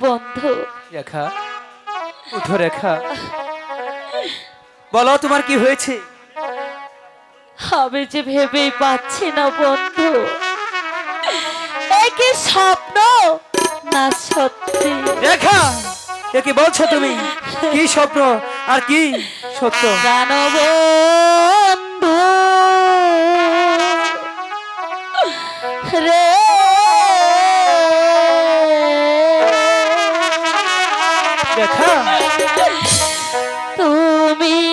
বন্ধু। রেখা উঠো রেখা। বলো তোমার কি হয়েছে? আমি যে ভেবেই পাচ্ছি না বন্ধু। এ কি স্বপ্ন? না সত্যি। রেখা এ কি বলছো তুমি? কি স্বপ্ন? আর কি সত্য? জানো রেখা তুমি